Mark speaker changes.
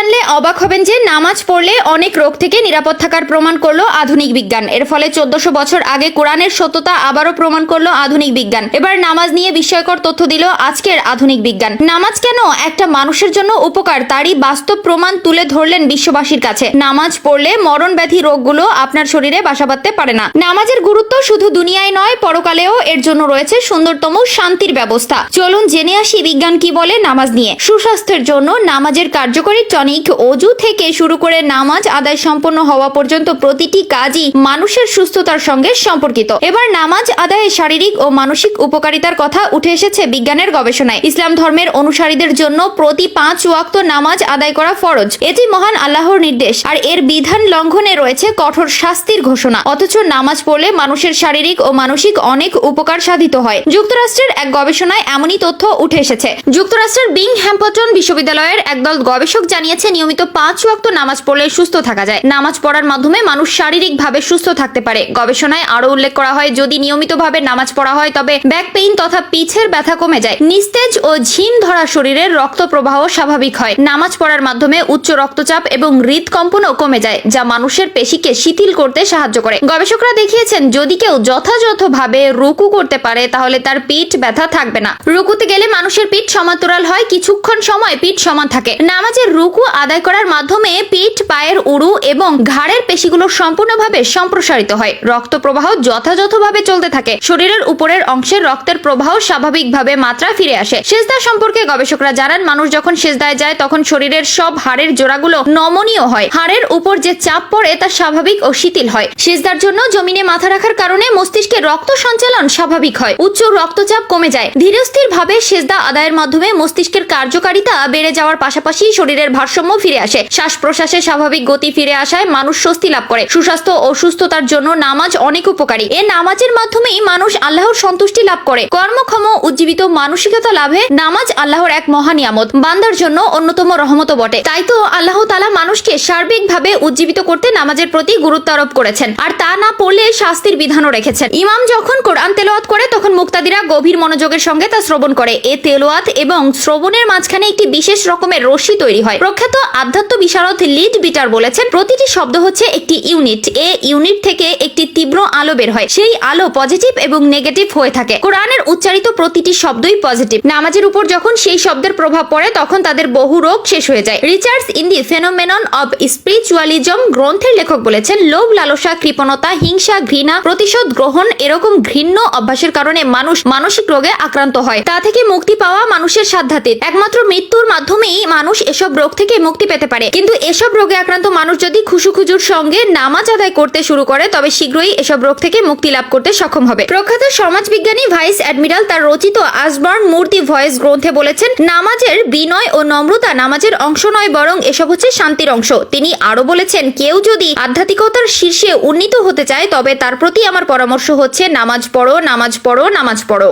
Speaker 1: জানলে অবাক হবেন যে নামাজ পড়লে অনেক রোগ থেকে নিরাপদ থাকার প্রমাণ করল আধুনিক বিজ্ঞান। এর ফলে চোদ্দশো বছর আগে কোরআনের সত্যতা আবারও প্রমাণ করল আধুনিক বিজ্ঞান। এবার নামাজ নিয়ে বিস্ময়কর তথ্য দিল আজকের আধুনিক বিজ্ঞান। নামাজ কেন একটা মানুষের জন্য উপকার? তারই বাস্তব প্রমাণ তুলে ধরলেন বিশ্ববাসীর কাছে। নামাজ পড়লে মরণ ব্যাধি রোগগুলো আপনার শরীরে বাসা বাঁধতে পারে না। নামাজের গুরুত্ব শুধু দুনিয়ায় নয়, পরকালেও এর জন্য রয়েছে সুন্দরতম শান্তির ব্যবস্থা। চলুন জেনে আসি বিজ্ঞান কি বলে নামাজ নিয়ে। সুস্বাস্থ্যের জন্য নামাজের কার্যকরী টনিক অজু থেকে শুরু করে নামাজ আদায় সম্পন্ন হওয়া পর্যন্ত প্রতিটি কাজই মানুষের সুস্থতার সঙ্গে সম্পর্কিত। এবার নামাজ আদায়ে শারীরিক ও মানসিক উপকারিতার কথা উঠে এসেছে বিজ্ঞানের গবেষণায়। ইসলাম ধর্মের অনুসারীদের জন্য প্রতি পাঁচ ওয়াক্ত নামাজ আদায় করা ফরজ। এটি মহান আল্লাহর নির্দেশ, আর এর বিধান লঙ্ঘনে রয়েছে কঠোর শাস্তির ঘোষণা। অথচ নামাজ পড়লে মানুষের শারীরিক ও মানসিক অনেক উপকার সাধিত হয়। যুক্তরাষ্ট্রের এক গবেষণায় এমনই তথ্য উঠে এসেছে। যুক্তরাষ্ট্রের বিং হ্যাম্পটন বিশ্ববিদ্যালয়ের একদল গবেষক জানিয়েছে নিয়মিত পাঁচ ওয়াক্ত নামাজ পড়লে সুস্থ থাকা যায়। নামাজ পড়ার মাধ্যমে মানুষ শারীরিকভাবে সুস্থ থাকতে পারে। গবেষণায় আরও উল্লেখ করা হয়, যদি নিয়মিতভাবে নামাজ পড়া হয়, তবে ব্যাক পেইন তথা পিছের ব্যথা কমে যায়। নিস্তেজ ও ঝিম ধরা শরীরের রক্ত প্রবাহ স্বাভাবিক হয়। নামাজ পড়ার মাধ্যমে উচ্চ রক্তচাপ এবং হৃদকম্পনও কমে যায়, যা মানুষের পেশিকে শিথিল করতে সাহায্য করে। গবেষকরা দেখিয়েছেন, যদি কেউ যথাযথভাবে রুকু করতে পারে, তাহলে তার পিঠ ব্যথা থাকবে না। রুকুতে গেলে মানুষের পিঠ সমান্তরাল হয়, কিছুক্ষণ সময় পিঠ সমান থাকে। নামাজের রুকু আদায় করার মাধ্যমে পিঠ, পায়ের উড়ু এবং ঘাড়ের পেশিগুলো সম্পূর্ণভাবে সম্প্রসারিত হয়। রক্ত প্রবাহ যথাযথভাবে চলতে থাকে। শরীরের উপরের অংশের রক্তের প্রবাহ স্বাভাবিকভাবে মাত্রা ফিরে আসে। সেজদা সম্পর্কে গবেষকরা জানান, মানুষ যখন সেজদায় যায়, তখন শরীরের সব হাড়ের জোড়াগুলো নমনীয় হয়। হাড়ের উপর যে চাপ পড়ে, তা স্বাভাবিক ও শিথিল হয়। সেজদার জন্য জমিনে মাথা রাখার কারণে মস্তিষ্কে রক্ত সঞ্চালন স্বাভাবিক হয়। উচ্চ রক্তচাপ কমে যায়। ধীরস্থির ভাবে সেজদা আদায়ের মাধ্যমে মস্তিষ্কের কার্যকারিতা বেড়ে যাওয়ার পাশাপাশি শরীরের ভারসাম্য ফিরে আসে। শ্বাস প্রশ্বাসে স্বাভাবিক গতি ফিরে আসায় মানুষ স্বস্তি লাভ করে। সুস্বাস্থ্য ও সুস্থতার জন্য নামাজ অনেক উপকারী। এ নামাজের মাধ্যমেই মানুষ আল্লাহর সন্তুষ্টি লাভ করে। কর্মক্ষম উজ্জীবিত মানসিকতা লাভে নামাজ আল্লাহর এক মহানিয়ামত বান্দার জন্য অন্যতম রহমত বটে। তাই তো আল্লাহ তালা মানুষকে সার্বিকভাবে উজ্জীবিত করতে নামাজের প্রতি গুরুত্ব আরোপ করেছেন। আর তা না পড়লে শাস্তির বিধানও রেখেছেন। ইমাম যখন কোরআন তেলোয়াত করে, তখন মুক্তাদিরা গভীর মনোযোগের সঙ্গে তা শ্রবণ করে। এ তেলোয়াত এবং শ্রবণের মাঝখানে একটি বিশেষ রকমের রশ্মি তৈরি হয়। প্রখ্যাত আধ্যাত্ম বিশারদ লিড বিটার বলেছেন, প্রতিটি শব্দ হচ্ছে একটি ইউনিট। এ ইউনিট থেকে একটি তীব্র আলো বের হয়। সেই আলো পজিটিভ এবং নেগেটিভ হয়ে থাকে। কোরআনের উচ্চারিত প্রতিটি শব্দই পজিটিভ। নামাজের উপর যখন সেই শব্দের প্রভাব পড়ে, তখন তাদের বহু রোগ শেষ হয়ে যায়। Richards in the phenomenon of spiritualism গ্রন্থের লেখক বলেছেন, লোভ, লালসা, কৃপণতা, হিংসা, ঘৃণা, প্রতিশোধ, গ্রহণ এরকম ঘৃণ্য অভ্যাসের কারণে মানুষ মানসিক রোগে আক্রান্ত হয়। তা থেকে মুক্তি পাওয়া মানুষের সাধ্যাতীত। একমাত্র মৃত্যুর মাধ্যমেই মানুষ এসব রোগ থেকে মুক্তি পেতে পারে। কিন্তু এসব রোগে আক্রান্ত মানুষ যদি খুশু খুজুর সঙ্গে নামাজ আদায় করতে শুরু করে, তবে শীঘ্রই এসব রোগ থেকে মুক্তি লাভ করতে সক্ষম হবে। প্রখ্যাত সমাজবিজ্ঞানী ভাইস অ্যাডমিরাল তার রচিত আসবর্ন মূর্তি ভয়েস গ্রন্থে বলেছেন, নামাজের বিনয় ও নম্রতা নামাজের অংশ নয়, বরং এসব হচ্ছে শান্তির অংশ। তিনি আরও বলেছেন, কেউ যদি আধ্যাত্মিকতার শীর্ষে উন্নীত হতে চায়, তবে তার প্রতি আমার পরামর্শ হচ্ছে নামাজ পড়ো নামাজ পড়ো নামাজ পড়ো।